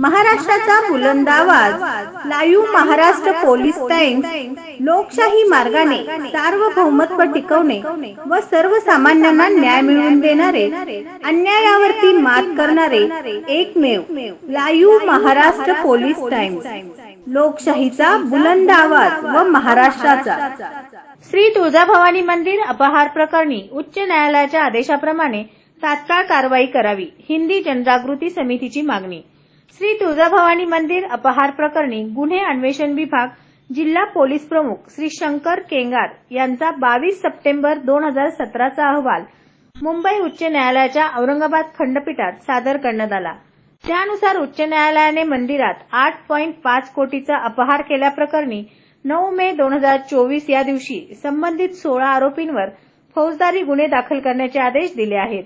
महाराष्ट्राचा बुलंद आवाज. लाईव्ह महाराष्ट्र पोलीस टँक लोकशाही मार्गाने सार्वभौमत्व टिकवणे व सर्वसामान्यांना न्याय मिळवून देणारे अन्यायावरती मात करणारे एकमेव लाईव्ह महाराष्ट्र पोलीस टाइम्स लोकशाहीचा बुलंद आवाज व महाराष्ट्राचा. श्री तुळजाभवानी मंदिर अपहार प्रकरणी उच्च न्यायालयाच्या आदेशाप्रमाणे तात्काळ कारवाई करावी हिंदी जनजागृती समितीची मागणी. श्री तुळजाभवानी मंदिर अपहार प्रकरणी गुन्हे अन्वेषण विभाग जिल्हा पोलीस प्रमुख श्री शंकर केंगार यांचा बावीस सप्टेंबर दोन हजार सतराचा अहवाल मुंबई उच्च न्यायालयाच्या औरंगाबाद खंडपीठात सादर करण्यात आला. त्यानुसार उच्च न्यायालयाने मंदिरात आठ पॉईंट पाच कोटीचा अपहार केल्याप्रकरणी नऊ मे दोन हजार चोवीस या दिवशी संबंधित सोळा आरोपींवर फौजदारी गुन्हे दाखल करण्याचे आदेश दिले आहेत.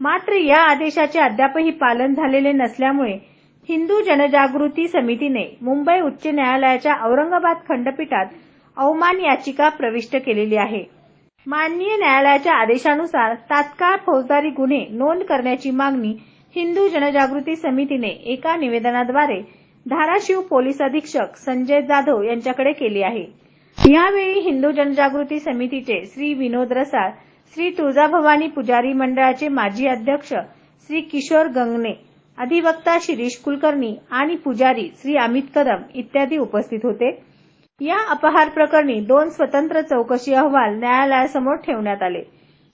मात्र या आदेशाचे अद्यापही पालन झालेले नसल्यामुळे हिंदू जनजागृती समितीने मुंबई उच्च न्यायालयाच्या औरंगाबाद खंडपीठात अवमान याचिका प्रविष्ट केलेली आहे. माननीय न्यायालयाच्या आदेशानुसार तात्काळ फौजदारी गुन्हे नोंद करण्याची मागणी हिंदू जनजागृती समितीने एका निवेदनाद्वारे धाराशिव पोलीस अधीक्षक संजय जाधव यांच्याकडे केली आहे. यावेळी हिंदू जनजागृती समितीचे श्री विनोद रसाळ श्री तुळजाभवानी पुजारी मंडळाचे माजी अध्यक्ष श्री किशोर गंगणे अधिवक्ता शिरीष कुलकर्णी आणि पुजारी श्री अमित कदम इत्यादी उपस्थित होते. या अपहार प्रकरणी दोन स्वतंत्र चौकशी अहवाल न्यायालयासमोर ठेवण्यात आले.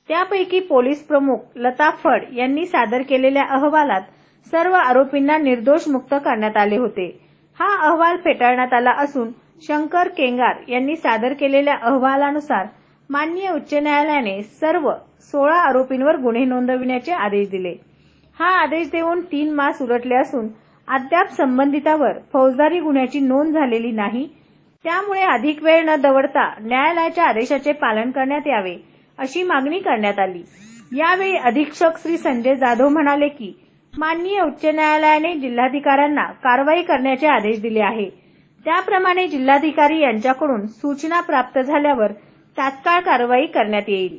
त्यापैकी पोलीस प्रमुख लता फड यांनी सादर केलेल्या अहवालात सर्व आरोपींना निर्दोष मुक्त करण्यात आले होते. हा अहवाल फेटाळण्यात आला असून शंकर केंगार यांनी सादर केलेल्या अहवालानुसार माननीय उच्च न्यायालयाने सर्व सोळा आरोपींवर गुन्हे नोंदविण्याचे आदेश दिले. हा आदेश देऊन तीन मास उलटले असून अद्याप संबंधितावर फौजदारी गुन्ह्याची नोंद झालेली नाही. त्यामुळे अधिक वेळ न दवडता न्यायालयाच्या आदेशाचे पालन करण्यात यावे अशी मागणी करण्यात आली. यावेळी अधीक्षक श्री संजय जाधव म्हणाले की माननीय उच्च न्यायालयाने जिल्हाधिकाऱ्यांना कारवाई करण्याचे आदेश दिले आहे. त्याप्रमाणे जिल्हाधिकारी यांच्याकडून सूचना प्राप्त झाल्यावर तात्काळ कारवाई करण्यात येईल.